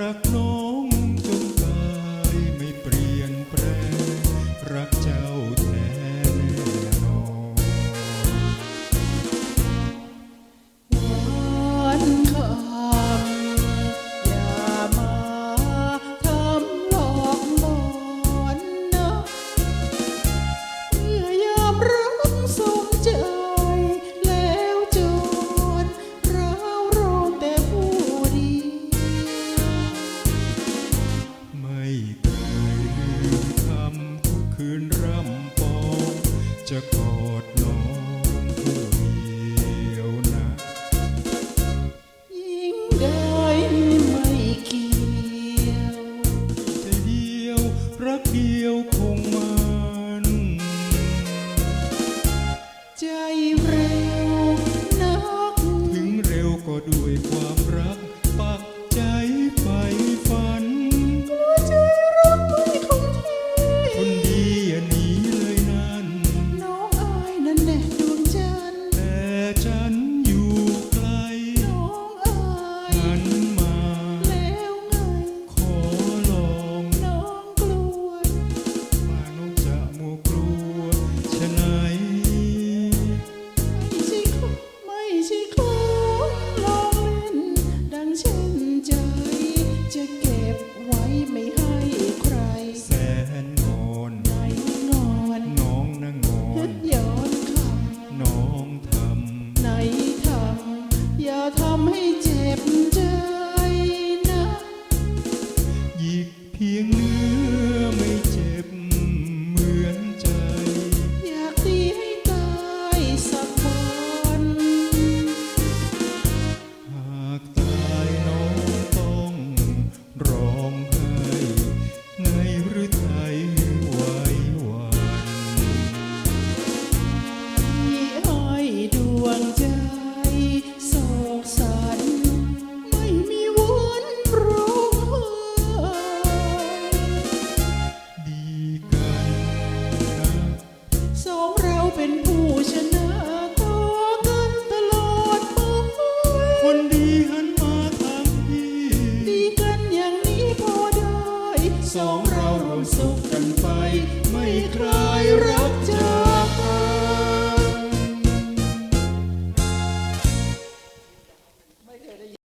รักน้อง เป็นผู้ชนะต่อกันตลอดไปคนดีหันมาทางพี่ดีกันอย่างนี้พอได้ สองเราเราสุขกันไป ไม่คลายรักจ